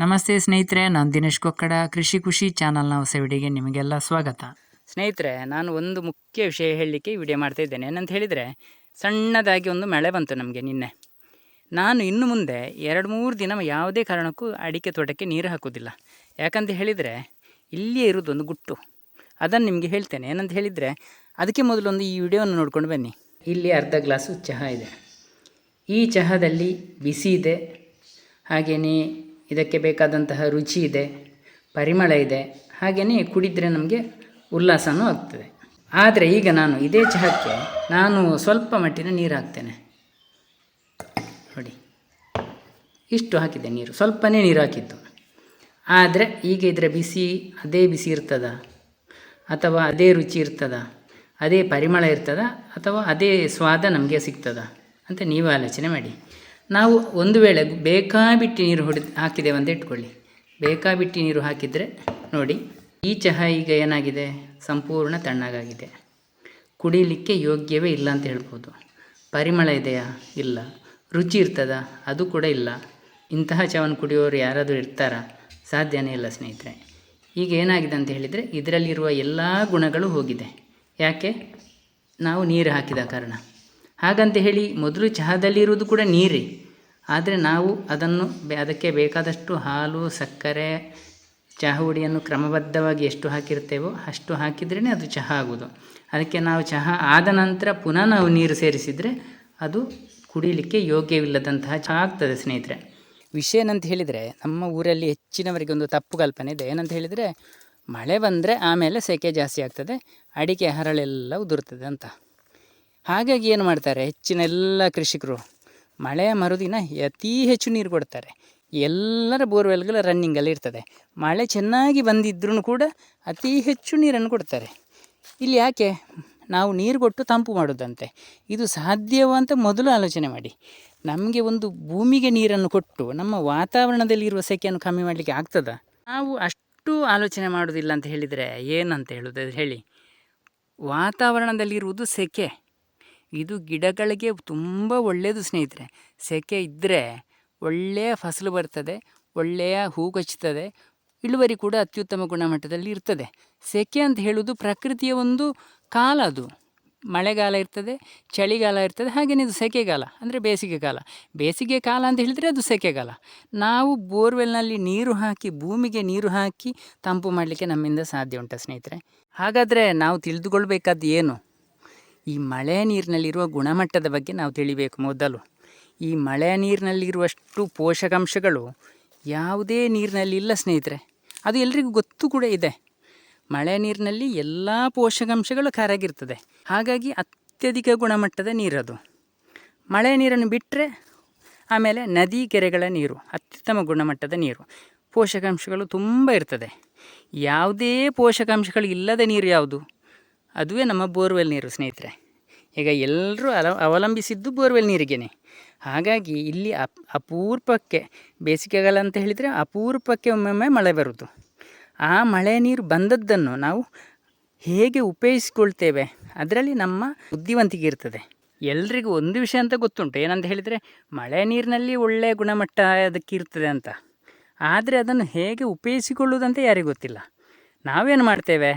ನಮಸ್ತೆ ಸ್ನೇಹಿತರೆ, ನಾನು ದಿನೇಶ್ ಕೊಕ್ಕಡ, ಕೃಷಿ ಖುಷಿ ಚಾನಲ್ನ ಹೊಸ ವಿಡಿಯೋಗೆ ನಿಮಗೆಲ್ಲ ಸ್ವಾಗತ. ಸ್ನೇಹಿತರೆ, ನಾನು ಒಂದು ಮುಖ್ಯ ವಿಷಯ ಹೇಳಲಿಕ್ಕೆ ವಿಡಿಯೋ ಮಾಡ್ತಾ ಇದ್ದೇನೆ. ಏನಂತ ಹೇಳಿದರೆ, ಸಣ್ಣದಾಗಿ ಒಂದು ಮಳೆ ಬಂತು ನಮಗೆ ನಿನ್ನೆ. ನಾನು ಇನ್ನು ಮುಂದೆ ಎರಡು ಮೂರು ದಿನ ಯಾವುದೇ ಕಾರಣಕ್ಕೂ ಅಡಿಕೆ ತೋಟಕ್ಕೆ ನೀರು ಹಾಕೋದಿಲ್ಲ ಯಾಕಂತ ಹೇಳಿದರೆ, ಇಲ್ಲಿಯೇ ಒಂದು ಗುಟ್ಟು. ಅದನ್ನು ನಿಮಗೆ ಹೇಳ್ತೇನೆ. ಏನಂತ ಹೇಳಿದರೆ, ಅದಕ್ಕೆ ಮೊದಲೊಂದು ಈ ವಿಡಿಯೋವನ್ನು ನೋಡ್ಕೊಂಡು ಬನ್ನಿ. ಇಲ್ಲಿ ಅರ್ಧ ಗ್ಲಾಸು ಚಹಾ ಇದೆ. ಈ ಚಹಾದಲ್ಲಿ ಬಿಸಿ ಇದೆ. ಹಾಗೆಯೇ ಇದಕ್ಕೆ ಬೇಕಾದಂತಹ ರುಚಿ ಇದೆ, ಪರಿಮಳ ಇದೆ ಹಾಗೆಯೇ ಕುಡಿದರೆ ನಮಗೆ ಉಲ್ಲಾಸನೂ ಆಗ್ತದೆ. ಆದರೆ ಈಗ ನಾನು ಇದೇ ಚಹಕ್ಕೆ ನಾನು ಸ್ವಲ್ಪ ಮಟ್ಟಿನ ನೀರು ಹಾಕ್ತೇನೆ. ನೋಡಿ, ಇಷ್ಟು ಹಾಕಿದೆ ನೀರು, ಸ್ವಲ್ಪನೇ ನೀರು ಹಾಕಿದ್ದು. ಆದರೆ ಈಗ ಇದರ ಬಿಸಿ, ಅದೇ ಬಿಸಿ ಇರ್ತದ? ಅಥವಾ ಅದೇ ರುಚಿ ಇರ್ತದ? ಅದೇ ಪರಿಮಳ ಇರ್ತದ? ಅಥವಾ ಅದೇ ಸ್ವಾದ ನಮಗೆ ಸಿಗ್ತದ? ಅಂತ ನೀವು ಆಲೋಚನೆ ಮಾಡಿ. ನಾವು ಒಂದು ವೇಳೆ ಬೇಕಾಬಿಟ್ಟು ನೀರು ಹೊಡೆ ಹಾಕಿದ್ದೇವೆ ಅಂತ ಇಟ್ಕೊಳ್ಳಿ. ಬೇಕಾಬಿಟ್ಟು ನೀರು ಹಾಕಿದರೆ ನೋಡಿ ಈ ಚಹಾ ಈಗ ಏನಾಗಿದೆ? ಸಂಪೂರ್ಣ ತಣ್ಣಗಾಗಿದೆ. ಕುಡಿಯಲಿಕ್ಕೆ ಯೋಗ್ಯವೇ ಇಲ್ಲ ಅಂತ ಹೇಳ್ಬೋದು. ಪರಿಮಳ ಇದೆಯಾ? ಇಲ್ಲ. ರುಚಿ ಇರ್ತದ? ಅದು ಕೂಡ ಇಲ್ಲ. ಇಂತಹ ಚಹವನ್ನು ಕುಡಿಯೋರು ಯಾರಾದರೂ ಇರ್ತಾರಾ? ಸಾಧ್ಯನೇ ಇಲ್ಲ ಸ್ನೇಹಿತರೆ. ಈಗ ಏನಾಗಿದೆ ಅಂತ ಹೇಳಿದರೆ, ಇದರಲ್ಲಿರುವ ಎಲ್ಲ ಗುಣಗಳು ಹೋಗಿದೆ. ಯಾಕೆ? ನಾವು ನೀರು ಹಾಕಿದ ಕಾರಣ. ಹಾಗಂತ ಹೇಳಿ ಮೊದಲು ಚಹಾದಲ್ಲಿರುವುದು ಕೂಡ ನೀರೇ. ಆದರೆ ನಾವು ಅದನ್ನು ಅದಕ್ಕೆ ಬೇಕಾದಷ್ಟು ಹಾಲು, ಸಕ್ಕರೆ, ಚಹಾ ಹುಡಿಯನ್ನು ಕ್ರಮಬದ್ಧವಾಗಿ ಎಷ್ಟು ಹಾಕಿರ್ತೇವೋ ಅಷ್ಟು ಹಾಕಿದ್ರೇ ಅದು ಚಹಾ ಆಗೋದು ಅದಕ್ಕೆ ನಾವು ಚಹಾ ಆದ ನಂತರ ಪುನಃ ನಾವು ನೀರು ಸೇರಿಸಿದರೆ ಅದು ಕುಡಿಯಲಿಕ್ಕೆ ಯೋಗ್ಯವಿಲ್ಲದಂತಹ ಚಹಾ ಆಗ್ತದೆ ಸ್ನೇಹಿತರೆ. ವಿಷಯ ಏನಂತ ಹೇಳಿದರೆ ನಮ್ಮ ಊರಲ್ಲಿ ಹೆಚ್ಚಿನವರಿಗೆ ಒಂದು ತಪ್ಪು ಕಲ್ಪನೆ ಇದೆ. ಏನಂತ ಹೇಳಿದರೆ ಮಳೆ ಬಂದರೆ ಆಮೇಲೆ ಸೆಕೆ ಜಾಸ್ತಿ ಆಗ್ತದೆ, ಅಡಿಕೆ ಹರಳೆಲ್ಲ ಉದುರ್ತದೆ ಅಂತ. ಹಾಗಾಗಿ ಏನು ಮಾಡ್ತಾರೆ ಹೆಚ್ಚಿನ ಎಲ್ಲ ಕೃಷಿಕರು ಮಳೆ ಮರುದಿನ ಅತೀ ಹೆಚ್ಚು ನೀರು ಕೊಡ್ತಾರೆ. ಎಲ್ಲರ ಬೋರ್ವೆಲ್ಗಳು ರನ್ನಿಂಗಲ್ಲಿ ಇರ್ತದೆ. ಮಳೆ ಚೆನ್ನಾಗಿ ಬಂದಿದ್ರೂ ಕೂಡ ಅತಿ ಹೆಚ್ಚು ನೀರನ್ನು ಕೊಡ್ತಾರೆ. ಇಲ್ಲಿ ಯಾಕೆ? ನಾವು ನೀರು ಕೊಟ್ಟು ತಂಪು ಮಾಡೋದಂತೆ. ಇದು ಸಾಧ್ಯವಂತ ಮೊದಲು ಆಲೋಚನೆ ಮಾಡಿ. ನಮಗೆ ಒಂದು ಭೂಮಿಗೆ ನೀರನ್ನು ಕೊಟ್ಟು ನಮ್ಮ ವಾತಾವರಣದಲ್ಲಿರುವ ಸೆಕೆಯನ್ನು ಕಮ್ಮಿ ಮಾಡಲಿಕ್ಕೆ ಆಗ್ತದ? ನಾವು ಅಷ್ಟು ಆಲೋಚನೆ ಮಾಡೋದಿಲ್ಲ ಅಂತ ಹೇಳಿದರೆ ಏನಂತ ಹೇಳೋದು ಹೇಳಿ. ವಾತಾವರಣದಲ್ಲಿರುವುದು ಸೆಕೆ. ಇದು ಗಿಡಗಳಿಗೆ ತುಂಬ ಒಳ್ಳೆಯದು ಸ್ನೇಹಿತರೆ. ಸೆಕೆ ಇದ್ದರೆ ಒಳ್ಳೆಯ ಫಸಲು ಬರ್ತದೆ ಒಳ್ಳೆಯ ಹೂ ಕಚ್ಚುತ್ತದೆ, ಇಳುವರಿ ಕೂಡ ಅತ್ಯುತ್ತಮ ಗುಣಮಟ್ಟದಲ್ಲಿ ಇರ್ತದೆ. ಸೆಕೆ ಅಂತ ಹೇಳುವುದು ಪ್ರಕೃತಿಯ ಒಂದು ಕಾಲ ಅದು. ಮಳೆಗಾಲ ಇರ್ತದೆ, ಚಳಿಗಾಲ ಇರ್ತದೆ ಹಾಗೆಯೇ ಇದು ಸೆಕೆಗಾಲ, ಅಂದರೆ ಬೇಸಿಗೆ ಕಾಲ. ಬೇಸಿಗೆ ಕಾಲ ಅಂತ ಹೇಳಿದರೆ ಅದು ಸೆಕೆಗಾಲ. ನಾವು ಬೋರ್ವೆಲ್ನಲ್ಲಿ ನೀರು ಹಾಕಿ, ಭೂಮಿಗೆ ನೀರು ಹಾಕಿ ತಂಪು ಮಾಡಲಿಕ್ಕೆ ನಮ್ಮಿಂದ ಸಾಧ್ಯ ಉಂಟು ಸ್ನೇಹಿತರೆ. ಹಾಗಾದರೆ ನಾವು ತಿಳಿದುಕೊಳ್ಬೇಕಾದ್ದು ಏನು? ಈ ಮಳೆ ನೀರಿನಲ್ಲಿರುವ ಗುಣಮಟ್ಟದ ಬಗ್ಗೆ ನಾವು ತಿಳಿಬೇಕು ಮೊದಲು. ಈ ಮಳೆ ನೀರಿನಲ್ಲಿರುವಷ್ಟು ಪೋಷಕಾಂಶಗಳು ಯಾವುದೇ ನೀರಿನಲ್ಲಿ ಇಲ್ಲ ಸ್ನೇಹಿತರೆ. ಅದು ಎಲ್ರಿಗೂ ಗೊತ್ತು ಕೂಡ ಇದೆ. ಮಳೆ ನೀರಿನಲ್ಲಿ ಎಲ್ಲ ಪೋಷಕಾಂಶಗಳು ಕರಗಿರ್ತದೆ ಹಾಗಾಗಿ ಅತ್ಯಧಿಕ ಗುಣಮಟ್ಟದ ನೀರದು. ಮಳೆ ನೀರನ್ನು ಬಿಟ್ಟರೆ ಆಮೇಲೆ ನದಿ ಕೆರೆಗಳ ನೀರು, ಅತ್ಯುತ್ತಮ ಗುಣಮಟ್ಟದ ನೀರು, ಪೋಷಕಾಂಶಗಳು ತುಂಬ ಇರ್ತದೆ. ಯಾವುದೇ ಪೋಷಕಾಂಶಗಳು ಇಲ್ಲದ ನೀರು ಯಾವುದು? ಅದುವೇ ನಮ್ಮ ಬೋರ್ವೆಲ್ ನೀರು, ಸ್ನೇಹಿತರೆ. ಈಗ ಎಲ್ಲರೂ ಅಲ, ಅವಲಂಬಿಸಿದ್ದು ಬೋರ್ವೆಲ್ ನೀರಿಗೇನೆ. ಹಾಗಾಗಿ ಇಲ್ಲಿ ಅಪ್ ಅಪೂರ್ವಕ್ಕೆ ಬೇಸಿಗೆಗಾಲ ಅಂತ ಹೇಳಿದರೆ ಅಪೂರ್ವಕ್ಕೆ ಒಮ್ಮೊಮ್ಮೆ ಮಳೆ ಬರುವುದು ಆ ಮಳೆ ನೀರು ಬಂದದ್ದನ್ನು ನಾವು ಹೇಗೆ ಉಪಯೋಗಿಸ್ಕೊಳ್ತೇವೆ? ಅದರಲ್ಲಿ ನಮ್ಮ ಬುದ್ಧಿವಂತಿಕೆ ಇರ್ತದೆ. ಎಲ್ರಿಗೂ ಒಂದು ವಿಷಯ ಅಂತ ಗೊತ್ತುಂಟು. ಏನಂತ ಹೇಳಿದರೆ ಮಳೆ ನೀರಿನಲ್ಲಿ ಒಳ್ಳೆಯ ಗುಣಮಟ್ಟ ಅದಕ್ಕೆ ಇರ್ತದೆ ಅಂತ. ಆದರೆ ಅದನ್ನು ಹೇಗೆ ಉಪಯೋಗಿಸಿಕೊಳ್ಳುವುದಂತ ಯಾರಿಗೂ ಗೊತ್ತಿಲ್ಲ. ನಾವೇನು ಮಾಡ್ತೇವೆ?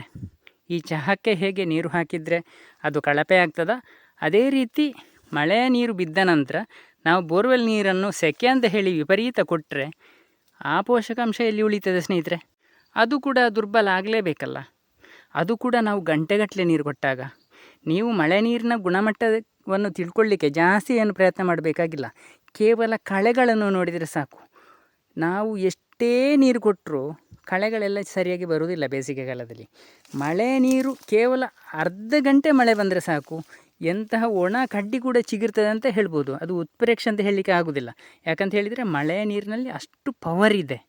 ಈ ಚಹಕ್ಕೆ ಹೇಗೆ ನೀರು ಹಾಕಿದರೆ ಅದು ಕಳಪೆ ಆಗ್ತದ? ಅದೇ ರೀತಿ ಮಳೆಯ ನೀರು ಬಿದ್ದ ನಂತರ ನಾವು ಬೋರ್ವೆಲ್ ನೀರನ್ನು ಸೆಕೆ ಅಂತ ಹೇಳಿ ವಿಪರೀತ ಕೊಟ್ಟರೆ ಆ ಪೋಷಕಾಂಶ ಎಲ್ಲಿ ಉಳಿತದೆ ಸ್ನೇಹಿತರೆ? ಅದು ಕೂಡ ದುರ್ಬಲ ಆಗಲೇಬೇಕಲ್ಲ. ಅದು ಕೂಡ ನಾವು ಗಂಟೆಗಟ್ಟಲೆ ನೀರು ಕೊಟ್ಟಾಗ. ನೀವು ಮಳೆ ನೀರಿನ ಗುಣಮಟ್ಟವನ್ನು ತಿಳ್ಕೊಳ್ಳಿಕ್ಕೆ ಜಾಸ್ತಿ ಏನು ಪ್ರಯತ್ನ ಮಾಡಬೇಕಾಗಿಲ್ಲ. ಕೇವಲ ಕಳೆಗಳನ್ನು ನೋಡಿದರೆ ಸಾಕು. ನಾವು ಎಷ್ಟೇ ನೀರು ಕೊಟ್ಟರೂ ಕಳೆಗಳೆಲ್ಲ ಸರಿಯಾಗಿ ಬರುವುದಿಲ್ಲ ಬೇಸಿಗೆಗಾಲದಲ್ಲಿ ಮಳೆ ನೀರು ಕೇವಲ ಅರ್ಧ ಗಂಟೆ ಮಳೆ ಬಂದರೆ ಸಾಕು. ಎಂತಹ ಒಣ ಕಡ್ಡಿ ಕೂಡ ಚಿಗುರ್ತದೆ ಅಂತ ಹೇಳ್ಬೋದು. ಅದು ಉತ್ಪ್ರೇಕ್ಷೆ ಅಂತ ಹೇಳಲಿಕ್ಕೆ ಆಗೋದಿಲ್ಲ. ಯಾಕಂತ ಹೇಳಿದರೆ ಮಳೆ ನೀರಿನಲ್ಲಿ ಅಷ್ಟು ಪವರ್ ಇದೆ.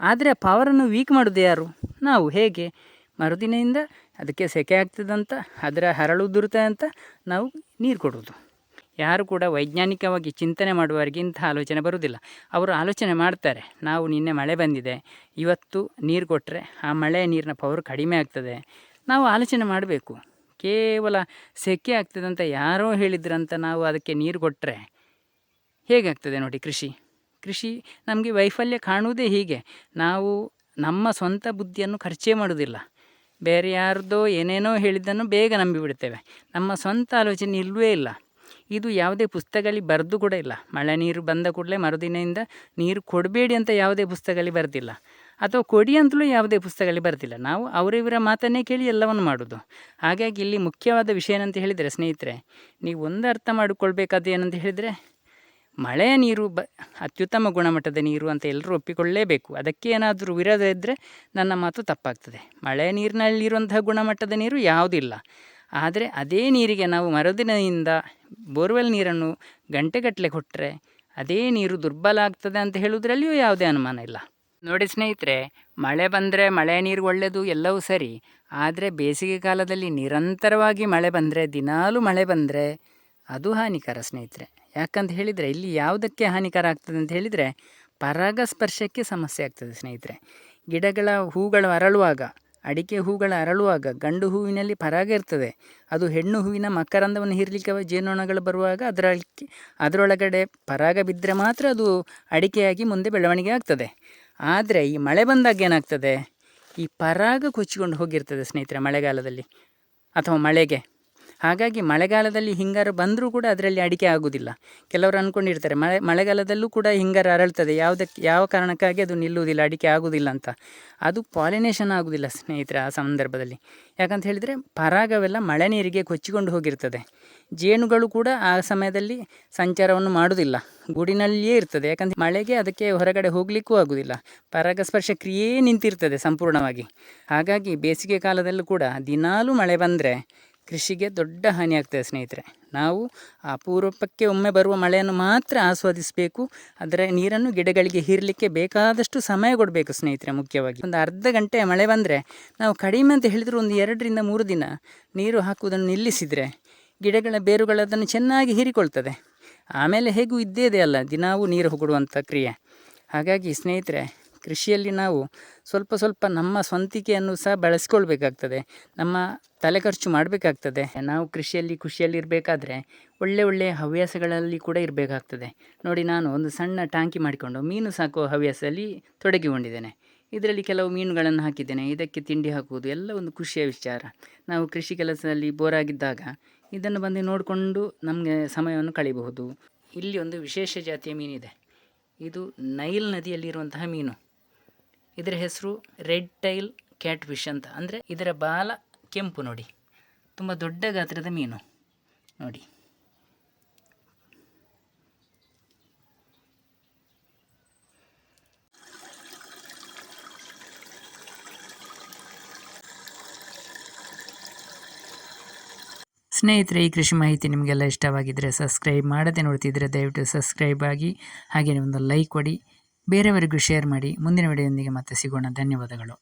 ಆದರೆ ಆ ಪವರನ್ನು ವೀಕ್ ಮಾಡೋದು ಯಾರು? ನಾವು. ಹೇಗೆ? ಮರುದಿನದಿಂದ ಅದಕ್ಕೆ ಸೆಕೆ ಆಗ್ತದಂತ, ಅದರ ಹರಳು ಉದುರುತ್ತೆ ಅಂತ ನಾವು ನೀರು ಕೊಡೋದು ಯಾರು ಕೂಡ ವೈಜ್ಞಾನಿಕವಾಗಿ ಚಿಂತನೆ ಮಾಡುವವರಿಗೆ ಇಂಥ ಆಲೋಚನೆ ಬರುವುದಿಲ್ಲ. ಅವರು ಆಲೋಚನೆ ಮಾಡ್ತಾರೆ, ನಾವು ನಿನ್ನೆ ಮಳೆ ಬಂದಿದೆ, ಇವತ್ತು ನೀರು ಕೊಟ್ಟರೆ ಆ ಮಳೆಯ ನೀರಿನ ಪವರ್ ಕಡಿಮೆ ಆಗ್ತದೆ. ನಾವು ಆಲೋಚನೆ ಮಾಡಬೇಕು. ಕೇವಲ ಸೆಕೆ ಅಂತ ಯಾರೋ ಹೇಳಿದ್ರಂತ ನಾವು ಅದಕ್ಕೆ ನೀರು ಕೊಟ್ಟರೆ ಹೇಗಾಗ್ತದೆ ನೋಡಿ ಕೃಷಿ. ಕೃಷಿ ನಮಗೆ ವೈಫಲ್ಯ ಕಾಣುವುದೇ ಹೀಗೆ. ನಾವು ನಮ್ಮ ಸ್ವಂತ ಬುದ್ಧಿಯನ್ನು ಖರ್ಚೇ ಮಾಡುವುದಿಲ್ಲ. ಬೇರೆ ಯಾರ್ದೋ ಏನೇನೋ ಹೇಳಿದ್ದನ್ನು ಬೇಗ ನಂಬಿಬಿಡ್ತೇವೆ ನಮ್ಮ ಸ್ವಂತ ಆಲೋಚನೆ ಇಲ್ಲವೇ ಇಲ್ಲ. ಇದು ಯಾವುದೇ ಪುಸ್ತಕದಲ್ಲಿ ಬರೆದು ಕೂಡ ಇಲ್ಲ. ಮಳೆ ನೀರು ಬಂದ ಕೂಡಲೇ ಮರುದಿನದಿಂದ ನೀರು ಕೊಡಬೇಡಿ ಅಂತ ಯಾವುದೇ ಪುಸ್ತಕದಲ್ಲಿ ಬರೆದಿಲ್ಲ. ಅಥವಾ ಕೊಡಿ ಅಂತಲೂ ಯಾವುದೇ ಪುಸ್ತಕದಲ್ಲಿ ಬರ್ತಿಲ್ಲ ನಾವು ಅವರಿವರ ಮಾತನ್ನೇ ಕೇಳಿ ಎಲ್ಲವನ್ನು ಮಾಡೋದು. ಹಾಗಾಗಿ ಇಲ್ಲಿ ಮುಖ್ಯವಾದ ವಿಷಯ ಏನಂತ ಹೇಳಿದರೆ, ಸ್ನೇಹಿತರೆ, ನೀವು ಒಂದು ಅರ್ಥ ಮಾಡಿಕೊಳ್ಬೇಕಾದ ಏನಂತ ಹೇಳಿದರೆ, ಮಳೆಯ ನೀರು ಬ, ಅತ್ಯುತ್ತಮ ಗುಣಮಟ್ಟದ ನೀರು ಅಂತ ಎಲ್ಲರೂ ಒಪ್ಪಿಕೊಳ್ಳಲೇಬೇಕು ಅದಕ್ಕೆ ಏನಾದರೂ ವಿರೋಧ ಇದ್ದರೆ ನನ್ನ ಮಾತು ತಪ್ಪಾಗ್ತದೆ. ಮಳೆಯ ನೀರಿನಲ್ಲಿರುವಂತಹ ಗುಣಮಟ್ಟದ ನೀರು ಯಾವುದಿಲ್ಲ. ಆದರೆ ಅದೇ ನೀರಿಗೆ ನಾವು ಮರುದಿನದಿಂದ ಬೋರ್ವೆಲ್ ನೀರನ್ನು ಗಂಟೆಗಟ್ಟಲೆ ಕೊಟ್ಟರೆ ಅದೇ ನೀರು ದುರ್ಬಲ ಆಗ್ತದೆ ಅಂತ ಹೇಳುವುದರಲ್ಲಿಯೂ ಯಾವುದೇ ಅನುಮಾನ ಇಲ್ಲ. ನೋಡಿ ಸ್ನೇಹಿತರೆ, ಮಳೆ ಬಂದರೆ ಮಳೆ ನೀರು ಒಳ್ಳೆಯದು ಎಲ್ಲವೂ ಸರಿ, ಆದರೆ ಬೇಸಿಗೆ ಕಾಲದಲ್ಲಿ ನಿರಂತರವಾಗಿ ಮಳೆ ಬಂದರೆ, ದಿನಾಲೂ ಮಳೆ ಬಂದರೆ ಅದು ಹಾನಿಕರ ಸ್ನೇಹಿತರೆ. ಯಾಕಂತ ಹೇಳಿದರೆ ಇಲ್ಲಿ ಯಾವುದಕ್ಕೆ ಹಾನಿಕರ ಆಗ್ತದೆ ಅಂತ ಹೇಳಿದರೆ ಪರಾಗಸ್ಪರ್ಶಕ್ಕೆ ಸಮಸ್ಯೆ ಆಗ್ತದೆ ಸ್ನೇಹಿತರೆ. ಗಿಡಗಳ ಹೂಗಳು ಅರಳುವಾಗ ಅಡಿಕೆ ಹೂಗಳ ಅರಳುವಾಗ ಗಂಡು ಹೂವಿನಲ್ಲಿ ಪರಾಗ ಇರ್ತದೆ. ಅದು ಹೆಣ್ಣು ಹೂವಿನ ಮಕರಂದವನ್ನು ಹೀರಲಿಕ್ಕೆ ಜೇನುನೊಣಗಳು ಬರುವಾಗ ಅದರಲ್ಲಿ ಅದರೊಳಗಡೆ ಪರಾಗ ಬಿದ್ದರೆ ಮಾತ್ರ ಅದು ಅಡಿಕೆಯಾಗಿ ಮುಂದೆ ಬೆಳವಣಿಗೆ ಆಗ್ತದೆ. ಆದರೆ ಈ ಮಳೆ ಬಂದಾಗ ಏನಾಗ್ತದೆ? ಈ ಪರಾಗ ಕೊಚ್ಚಿಕೊಂಡು ಹೋಗಿರ್ತದೆ ಸ್ನೇಹಿತರೆ ಮಳೆಗಾಲದಲ್ಲಿ. ಅಥವಾ ಮಳೆಗೆ. ಹಾಗಾಗಿ ಮಳೆಗಾಲದಲ್ಲಿ ಹಿಂಗಾರು ಬಂದರೂ ಕೂಡ ಅದರಲ್ಲಿ ಅಡಿಕೆ ಆಗುವುದಿಲ್ಲ ಕೆಲವರು ಅಂದ್ಕೊಂಡಿರ್ತಾರೆ ಮಳೆ, ಮಳೆಗಾಲದಲ್ಲೂ ಕೂಡ ಹಿಂಗಾರು ಅರಳ್ತದೆ, ಯಾವುದಕ್ಕೆ, ಯಾವ ಕಾರಣಕ್ಕಾಗಿ ಅದು ನಿಲ್ಲುವುದಿಲ್ಲ, ಅಡಿಕೆ ಆಗುವುದಿಲ್ಲ ಅಂತ. ಅದು ಪಾಲಿನೇಷನ್ ಆಗುವುದಿಲ್ಲ ಸ್ನೇಹಿತರೆ ಆ ಸಂದರ್ಭದಲ್ಲಿ. ಯಾಕಂತ ಹೇಳಿದರೆ ಪರಾಗವೆಲ್ಲ ಮಳೆ ನೀರಿಗೆ ಕೊಚ್ಚಿಕೊಂಡು ಹೋಗಿರ್ತದೆ. ಜೇನುಗಳು ಕೂಡ ಆ ಸಮಯದಲ್ಲಿ ಸಂಚಾರವನ್ನು ಮಾಡುವುದಿಲ್ಲ ಗೂಡಿನಲ್ಲಿಯೇ ಇರ್ತದೆ. ಯಾಕಂದರೆ ಮಳೆಗೆ ಅದಕ್ಕೆ ಹೊರಗಡೆ ಹೋಗಲಿಕ್ಕೂ ಆಗುವುದಿಲ್ಲ ಪರಾಗಸ್ಪರ್ಶ ಕ್ರಿಯೆ ನಿಂತಿರ್ತದೆ ಸಂಪೂರ್ಣವಾಗಿ. ಹಾಗಾಗಿ ಬೇಸಿಗೆ ಕಾಲದಲ್ಲೂ ಕೂಡ ದಿನಾಲೂ ಮಳೆ ಬಂದರೆ ಕೃಷಿಗೆ ದೊಡ್ಡ ಹಾನಿ ಆಗ್ತದೆ ಸ್ನೇಹಿತರೆ. ನಾವು ಅಪೂರ್ವಕ್ಕೆ ಒಮ್ಮೆ ಬರುವ ಮಳೆಯನ್ನು ಮಾತ್ರ ಆಸ್ವಾದಿಸಬೇಕು. ಅದರ ನೀರನ್ನು ಗಿಡಗಳಿಗೆ ಹೀರಲಿಕ್ಕೆ ಬೇಕಾದಷ್ಟು ಸಮಯ ಕೊಡಬೇಕು ಸ್ನೇಹಿತರೆ ಮುಖ್ಯವಾಗಿ. ಒಂದು ಅರ್ಧ ಗಂಟೆ ಮಳೆ ಬಂದರೆ ನಾವು ಕಡಿಮೆ ಅಂತ ಹೇಳಿದರೂ ಒಂದು ಎರಡರಿಂದ ಮೂರು ದಿನ ನೀರು ಹಾಕುವುದನ್ನು ನಿಲ್ಲಿಸಿದರೆ ಗಿಡಗಳ ಬೇರುಗಳು ಅದನ್ನು ಚೆನ್ನಾಗಿ ಹೀರಿಕೊಳ್ತದೆ. ಆಮೇಲೆ ಹೇಗೂ ಇದ್ದೇ ಇದೆ ಅಲ್ಲ, ದಿನವೂ ನೀರು ಹೊಗಡುವಂಥ ಕ್ರಿಯೆ. ಹಾಗಾಗಿ ಸ್ನೇಹಿತರೆ ಕೃಷಿಯಲ್ಲಿ ನಾವು ಸ್ವಲ್ಪ ಸ್ವಲ್ಪ ನಮ್ಮ ಸ್ವಂತಿಕೆಯನ್ನು ಸಹ ಬಳಸ್ಕೊಳ್ಬೇಕಾಗ್ತದೆ. ನಮ್ಮ ತಲೆ ಖರ್ಚು ಮಾಡಬೇಕಾಗ್ತದೆ. ನಾವು ಕೃಷಿಯಲ್ಲಿ ಖುಷಿಯಲ್ಲಿರಬೇಕಾದ್ರೆ ಒಳ್ಳೆ ಒಳ್ಳೆಯ ಹವ್ಯಾಸಗಳಲ್ಲಿ ಕೂಡ ಇರಬೇಕಾಗ್ತದೆ. ನೋಡಿ ನಾನು ಒಂದು ಸಣ್ಣ ಟ್ಯಾಂಕಿ ಮಾಡಿಕೊಂಡು ಮೀನು ಸಾಕುವ ಹವ್ಯಾಸದಲ್ಲಿ ತೊಡಗಿಕೊಂಡಿದ್ದೇನೆ. ಇದರಲ್ಲಿ ಕೆಲವು ಮೀನುಗಳನ್ನು ಹಾಕಿದ್ದೇನೆ. ಇದಕ್ಕೆ ತಿಂಡಿ ಹಾಕುವುದು ಎಲ್ಲ ಒಂದು ಖುಷಿಯ ವಿಚಾರ. ನಾವು ಕೃಷಿ ಕೆಲಸದಲ್ಲಿ ಬೋರಾಗಿದ್ದಾಗ ಇದನ್ನು ಬಂದು ನೋಡಿಕೊಂಡು ನಮಗೆ ಸಮಯವನ್ನು ಕಳೆಯಬಹುದು ಇಲ್ಲಿ ಒಂದು ವಿಶೇಷ ಜಾತಿಯ ಮೀನಿದೆ. ಇದು ನೈಲ್ ನದಿಯಲ್ಲಿರುವಂತಹ ಮೀನು. ಇದರ ಹೆಸರು ರೆಡ್ ಟೈಲ್ ಕ್ಯಾಟ್ ಫಿಶ್ ಅಂತ. ಅಂದರೆ ಇದರ ಬಾಲ ಕೆಂಪು ನೋಡಿ. ತುಂಬ ದೊಡ್ಡ ಗಾತ್ರದ ಮೀನು. ನೋಡಿ. ಸ್ನೇಹಿತರೆ, ಈ ಕೃಷಿ ಮಾಹಿತಿ ನಿಮಗೆಲ್ಲ ಇಷ್ಟವಾಗಿದ್ದರೆ ಸಬ್ಸ್ಕ್ರೈಬ್ ಮಾಡದೆ ನೋಡ್ತಿದ್ರೆ ದಯವಿಟ್ಟು ಸಬ್ಸ್ಕ್ರೈಬ್ ಆಗಿ ಹಾಗೆ ಒಂದು ಲೈಕ್ ಕೊಡಿ ಬೇರೆಯವರಿಗೂ ಶೇರ್ ಮಾಡಿ ಮುಂದಿನ ವಿಡಿಯೋದೊಂದಿಗೆ ಮತ್ತೆ ಸಿಗೋಣ. ಧನ್ಯವಾದಗಳು.